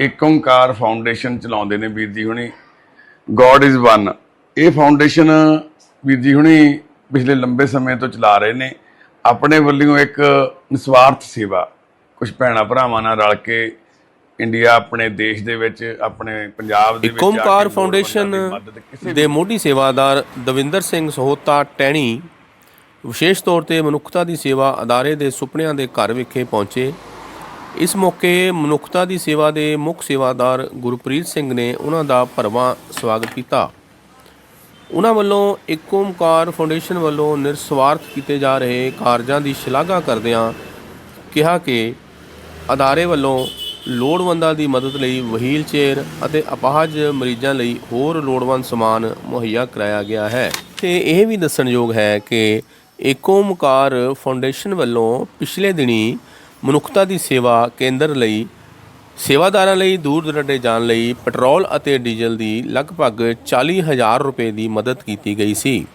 ਇੱਕ ਓੰਕਾਰ ਫਾਊਂਡੇਸ਼ਨ ਚਲਾਉਂਦੇ ਨੇ ਵੀਰ ਜੀ ਹੁਣੀ। ਗੋਡ ਇਜ਼ ਵਨ ਇਹ ਫਾਊਂਡੇਸ਼ਨ ਵੀਰ ਜੀ ਹੁਣੀ ਪਿਛਲੇ ਲੰਬੇ ਸਮੇਂ ਤੋਂ ਚਲਾ ਰਹੇ ਨੇ। ਆਪਣੇ ਵੱਲੋਂ ਇੱਕ ਨਿਸਵਾਰਥ ਸੇਵਾ। ਕੁਝ ਭੈਣਾ ਭਰਾਵਾਂ ਨਾਲ ਰਲ ਕੇ ਇੰਡੀਆ ਆਪਣੇ ਦੇਸ਼ ਦੇ ਵਿੱਚ ਆਪਣੇ ਪੰਜਾਬ ਦੇ ਵਿੱਚ ਇੱਕ ਓਮਕਾਰ ਫਾਊਂਡੇਸ਼ਨ ਦੇ ਮੋਢੀ ਸੇਵਾਦਾਰ ਦਵਿੰਦਰ ਸਿੰਘ ਸਹੋਤਾ ਟੈਣੀ ਵਿਸ਼ੇਸ਼ ਤੌਰ ਤੇ ਮਨੁੱਖਤਾ ਦੀ ਸੇਵਾ ਅਦਾਰੇ ਦੇ ਸੁਪਨਿਆਂ ਦੇ ਘਰ ਵਿਖੇ ਪਹੁੰਚੇ। ਇਸ ਮੌਕੇ ਮਨੁੱਖਤਾ ਦੀ ਸੇਵਾ ਦੇ ਮੁੱਖ ਸੇਵਾਦਾਰ ਗੁਰਪ੍ਰੀਤ ਸਿੰਘ ਨੇ ਉਹਨਾਂ ਦਾ ਭਰਵਾਂ ਸਵਾਗਤ ਕੀਤਾ। ਉਹਨਾਂ ਵੱਲੋਂ ਇੱਕ ਓਮਕਾਰ ਫਾਊਂਡੇਸ਼ਨ ਵੱਲੋਂ ਨਿਰਸਵਾਰਥ ਕੀਤੇ ਜਾ ਰਹੇ ਕਾਰਜਾਂ ਦੀ ਸ਼ਲਾਘਾ ਕਰਦਿਆਂ ਕਿਹਾ ਕਿ ਅਦਾਰੇ ਵੱਲੋਂ ਲੋੜਵੰਦਾਂ ਦੀ ਮਦਦ ਲਈ ਵਹੀਲ ਚੇਅਰ ਅਤੇ ਅਪਾਹਜ ਮਰੀਜ਼ਾਂ ਲਈ ਹੋਰ ਲੋੜਵੰਦ ਸਮਾਨ ਮੁਹੱਈਆ ਕਰਾਇਆ ਗਿਆ ਹੈ। ਤੇ ਇਹ ਵੀ ਦੱਸਣਯੋਗ ਹੈ ਕਿ ਏਕ ਓਮਕਾਰ ਫਾਊਂਡੇਸ਼ਨ ਵੱਲੋਂ ਪਿਛਲੇ ਦਿਨੀ ਮਨੁੱਖਤਾ ਦੀ ਸੇਵਾ ਕੇਂਦਰ ਲਈ, ਸੇਵਾਦਾਰਾਂ ਲਈ ਦੂਰ ਦੁਰਾਡੇ ਜਾਣ ਲਈ ਪੈਟਰੋਲ ਅਤੇ ਡੀਜ਼ਲ ਦੀ ਲਗਭਗ 40000 ਰੁਪਏ ਦੀ ਮਦਦ ਕੀਤੀ ਗਈ ਸੀ।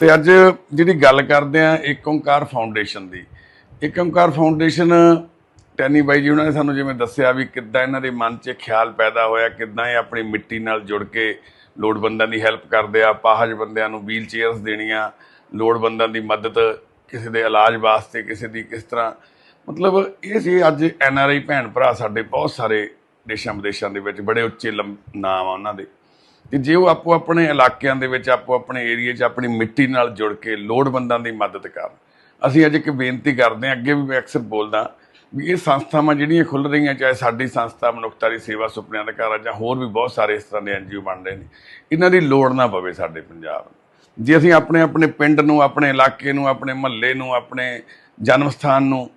ਤੇ ਅੱਜ ਜਿਹੜੀ ਗੱਲ ਕਰਦੇ ਆ ਇੱਕ ਓੰਕਾਰ ਫਾਊਂਡੇਸ਼ਨ ਦੀ। ਇੱਕ ਓੰਕਾਰ ਫਾਊਂਡੇਸ਼ਨ ਟੈਨੀ ਬਾਈ ਜੀ ਉਹਨਾਂ ਨੇ ਸਾਨੂੰ ਜਿਵੇਂ ਦੱਸਿਆ ਵੀ ਕਿੱਦਾਂ ਇਹਨਾਂ ਦੇ ਮਨ 'ਚ ਖਿਆਲ ਪੈਦਾ ਹੋਇਆ, ਕਿੱਦਾਂ ਇਹ ਆਪਣੀ ਮਿੱਟੀ ਨਾਲ ਜੁੜ ਕੇ ਲੋੜਵੰਦਾਂ ਦੀ ਹੈਲਪ ਕਰਦੇ ਆ, ਪਾਹਜ ਬੰਦਿਆਂ ਨੂੰ ਵੀਲ ਚੇਅਰਸ ਦੇਣੀਆਂ, ਲੋੜਵੰਦਾਂ ਦੀ ਮਦਦ, ਕਿਸੇ ਦੇ ਇਲਾਜ ਵਾਸਤੇ, ਕਿਸੇ ਦੀ ਕਿਸ ਤਰ੍ਹਾਂ ਮਤਲਬ ਇਹ ਸੀ ਅੱਜ ਐਨ ਆਰ ਆਈ ਭੈਣ ਭਰਾ ਸਾਡੇ ਬਹੁਤ ਸਾਰੇ ਦੇਸ਼ਾਂ ਵਿਦੇਸ਼ਾਂ ਦੇ ਵਿੱਚ ਬੜੇ ਉੱਚੇ ਲੰਮ- ਨਾਮ ਆ ਉਹਨਾਂ ਦੇ। ਕਿ ਜੇ ਉਹ ਆਪੋ ਆਪਣੇ ਇਲਾਕਿਆਂ ਦੇ ਵਿੱਚ, ਆਪੋ ਆਪਣੇ ਏਰੀਏ 'ਚ ਆਪਣੀ ਮਿੱਟੀ ਨਾਲ ਜੁੜ ਕੇ ਲੋੜਵੰਦਾਂ ਦੀ ਮਦਦ ਕਰਨ। ਅਸੀਂ ਅੱਜ ਇੱਕ ਬੇਨਤੀ ਕਰਦੇ ਹਾਂ, ਅੱਗੇ ਵੀ ਮੈਂ ਅਕਸਰ ਬੋਲਦਾ ਵੀ ਇਹ ਸੰਸਥਾਵਾਂ ਜਿਹੜੀਆਂ ਖੁੱਲ ਰਹੀਆਂ, ਚਾਹੇ ਸਾਡੀ ਸੰਸਥਾ ਮਨੁੱਖਤਾ ਦੀ ਸੇਵਾ ਸੁਪਨਿਆਂ ਦਾ ਘਰ ਆ ਜਾਂ ਹੋਰ ਵੀ ਬਹੁਤ ਸਾਰੇ ਇਸ ਤਰ੍ਹਾਂ ਦੇ ਐਨਜੀਓ ਬਣ ਰਹੇ ਨੇ, ਇਹਨਾਂ ਦੀ ਲੋੜ ਨਾ ਪਵੇ ਸਾਡੇ ਪੰਜਾਬ ਜੇ ਅਸੀਂ ਆਪਣੇ ਆਪਣੇ ਪਿੰਡ ਨੂੰ, ਆਪਣੇ ਇਲਾਕੇ ਨੂੰ, ਆਪਣੇ ਮਹੱਲੇ ਨੂੰ, ਆਪਣੇ ਜਨਮ ਸਥਾਨ ਨੂੰ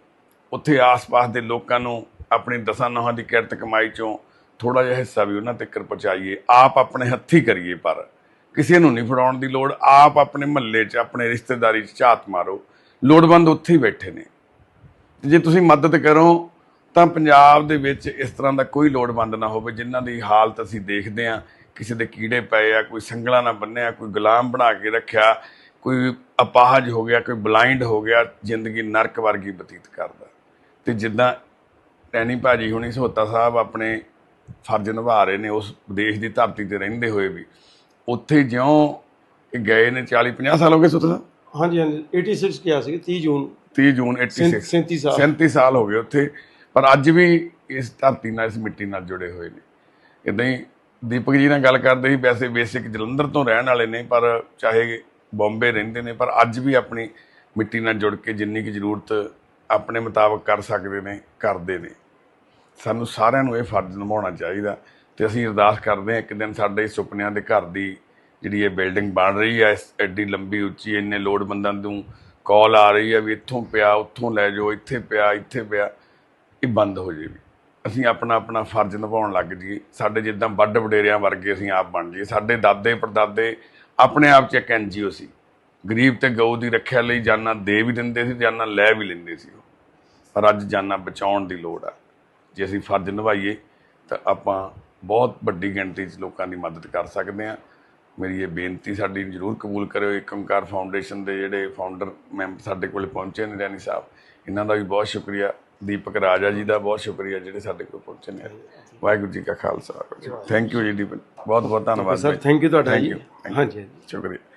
ਉੱਥੇ ਆਸ-ਪਾਸ ਦੇ ਲੋਕਾਂ ਨੂੰ ਆਪਣੀ ਦਸਾਂ ਨੌਹਾਂ ਦੀ ਕਿਰਤ ਕਮਾਈ ਚੋਂ ਥੋੜਾ ਜਿਹਾ ਹਿੱਸਾ ਵੀ ਉਹਨਾਂ ਤੱਕ ਪਹੁੰਚਾਈਏ। ਆਪ ਆਪਣੇ ਹੱਥੀ ਕਰੀਏ ਪਰ ਕਿਸੇ ਨੂੰ ਨਹੀਂ ਫੜਾਉਣ ਦੀ ਲੋੜ। ਆਪ ਆਪਣੇ ਮਹੱਲੇ 'ਚ, ਆਪਣੇ ਰਿਸ਼ਤੇਦਾਰੀ 'ਚ ਝਾਤ ਮਾਰੋ। ਲੋੜਵੰਦ ਉੱਥੇ ਹੀ ਬੈਠੇ ਨੇ। ਜੇ ਤੁਸੀਂ ਮਦਦ ਕਰੋ, ਤਾਂ ਪੰਜਾਬ ਦੇ ਵਿੱਚ ਇਸ ਤਰ੍ਹਾਂ ਦਾ ਕੋਈ ਲੋੜਵੰਦ ਨਾ ਹੋਵੇ ਜਿਨ੍ਹਾਂ ਦੀ ਹਾਲਤ ਅਸੀਂ ਦੇਖਦੇ ਹਾਂ। ਕਿਸੇ ਦੇ ਕੀੜੇ ਪਏ ਆ, ਕੋਈ ਸੰਗਲਾ ਨਾ ਬੰਨਿਆ, ਕੋਈ ਗੁਲਾਮ ਬਣਾ ਕੇ ਰੱਖਿਆ, ਕੋਈ ਅਪਾਹਜ ਹੋ ਗਿਆ, ਕੋਈ ਬਲਾਈਂਡ ਹੋ ਗਿਆ, ਜ਼ਿੰਦਗੀ ਨਰਕ ਵਰਗੀ ਬਤੀਤ ਕਰਦਾ। ਤੇ ਜਿੱਦਾਂ ਟੈਨੀ ਭਾਜੀ ਹੁਣੀ ਸਹੋਤਾ ਸਾਹਿਬ ਆਪਣੇ ਫਰਜ਼ ਨਿਭਾ ਰਹੇ ਨੇ ਉਸ ਦੇਸ਼ ਦੀ ਧਰਤੀ ਤੇ ਰਹਿੰਦੇ ਹੋਏ ਵੀ। ਉੱਥੇ ਜਿਉਂ ਇਹ ਗਏ ਨੇ 40 50 ਸਾਲ ਹੋ ਗਏ ਸਹੋਤਾ ਸਾਹਿਬ? ਹਾਂਜੀ ਹਾਂਜੀ। 86 ਕਿਹਾ ਸੀ 30 ਜੂਨ। 30 ਜੂਨ 86 37 ਸਾਲ। 37 ਸਾਲ ਹੋ ਗਏ ਉੱਥੇ। ਪਰ ਅੱਜ ਵੀ ਇਸ ਧਰਤੀ ਨਾਲ ਇਸ ਮਿੱਟੀ ਨਾਲ ਜੁੜੇ ਹੋਏ ਨੇ। ਇਦਾਂ ਹੀ ਦੀਪਕ ਜੀ ਨਾਲ ਗੱਲ ਕਰਦੇ ਸੀ ਵੈਸੇ ਬੇਸਿਕ ਜਲੰਧਰ ਤੋਂ ਰਹਿਣ ਵਾਲੇ ਨੇ ਪਰ ਚਾਹੇ ਬੰਬੇ ਰਹਿੰਦੇ ਨੇ ਪਰ ਅੱਜ ਵੀ ਆਪਣੀ ਮਿੱਟੀ ਨਾਲ ਜੁੜ ਕੇ ਜਿੰਨੀ ਕੁ ਜ਼ਰੂਰਤ ਆਪਣੇ ਮੁਤਾਬਕ ਕਰ ਸਕਦੇ ਨੇ, ਕਰਦੇ ਨੇ। ਸਾਨੂੰ ਸਾਰਿਆਂ ਨੂੰ ਇਹ ਫਰਜ਼ ਨਿਭਾਉਣਾ ਚਾਹੀਦਾ ਤੇ ਅਸੀਂ ਅਰਦਾਸ ਕਰਦੇ ਹਾਂ, ਇੱਕ ਦਿਨ ਸਾਡੇ ਸੁਪਨਿਆਂ ਦੇ ਘਰ ਦੀ ਜਿਹੜੀ ਇਹ ਬਿਲਡਿੰਗ ਬਣ ਰਹੀ ਹੈ ਐਡੀ ਲੰਬੀ ਉੱਚੀ, ਇੰਨੇ ਲੋੜਵੰਦਾਂ ਨੂੰ ਕਾਲ ਆ ਰਹੀ ਹੈ ਵੀ ਇੱਥੋਂ ਪਿਆ, ਉੱਥੋਂ ਲੈ ਜਾਓ, ਇੱਥੇ ਪਿਆ ਇੱਥੇ ਪਿਆ, ਇਹ ਬੰਦ ਹੋ ਜਾਵੇ। ਅਸੀਂ ਆਪਣਾ ਆਪਣਾ ਫਰਜ਼ ਨਿਭਾਉਣ ਲੱਗ ਜਾਈਏ। ਸਾਡੇ ਜਿੱਦਾਂ ਵੱਡ ਵਡੇਰਿਆਂ ਵਰਗੇ ਅਸੀਂ ਆਪ ਬਣ ਜਾਈਏ। ਸਾਡੇ ਦਾਦੇ ਪੜਦਾਦੇ ਆਪਣੇ ਆਪ 'ਚ ਇੱਕ ਐਨਜੀਓ ਸੀ। ਗਰੀਬ ਤੇ ਗਊ ਦੀ ਰੱਖਿਆ ਲਈ ਜਾਨਾਂ ਦੇ ਵੀ ਦਿੰਦੇ ਸੀ ਜਾਨਾਂ ਲੈ ਵੀ ਲੈਂਦੇ ਸੀ ਉਹ। ਪਰ ਅੱਜ ਜਾਨਾਂ ਬਚਾਉਣ ਦੀ ਲੋੜ ਆ। ਜੇ ਅਸੀਂ ਫਰਜ਼ ਨਿਭਾਈਏ ਤਾਂ ਆਪਾਂ ਬਹੁਤ ਵੱਡੀ ਗਿਣਤੀ 'ਚ ਲੋਕਾਂ ਦੀ ਮਦਦ ਕਰ ਸਕਦੇ ਹਾਂ। ਮੇਰੀ ਇਹ ਬੇਨਤੀ ਸਾਡੀ ਜ਼ਰੂਰ ਕਬੂਲ ਕਰਿਓ। ਏਕ ਓਂਕਾਰ ਫਾਊਂਡੇਸ਼ਨ ਦੇ ਜਿਹੜੇ ਫਾਊਂਡਰ ਮੈਂਬਰ ਸਾਡੇ ਕੋਲ ਪਹੁੰਚੇ ਨੇ ਰੈਣੀ ਸਾਹਿਬ ਇਹਨਾਂ ਦਾ ਵੀ ਬਹੁਤ ਸ਼ੁਕਰੀਆ। ਦੀਪਕ ਰਾਜਾ ਜੀ ਦਾ ਬਹੁਤ ਸ਼ੁਕਰੀਆ ਜਿਹੜੇ ਸਾਡੇ ਕੋਲ ਪਹੁੰਚੇ ਨੇ। ਵਾਹਿਗੁਰੂ ਜੀ ਕਾ ਖਾਲਸਾ। ਥੈਂਕ ਯੂ ਜੀ ਦੀਪਕ। ਬਹੁਤ ਬਹੁਤ ਧੰਨਵਾਦ ਸਰ। ਥੈਂਕ ਯੂ ਤੁਹਾਡਾ ਜੀ। ਹਾਂਜੀ। ਸ਼ੁਕਰੀਆ।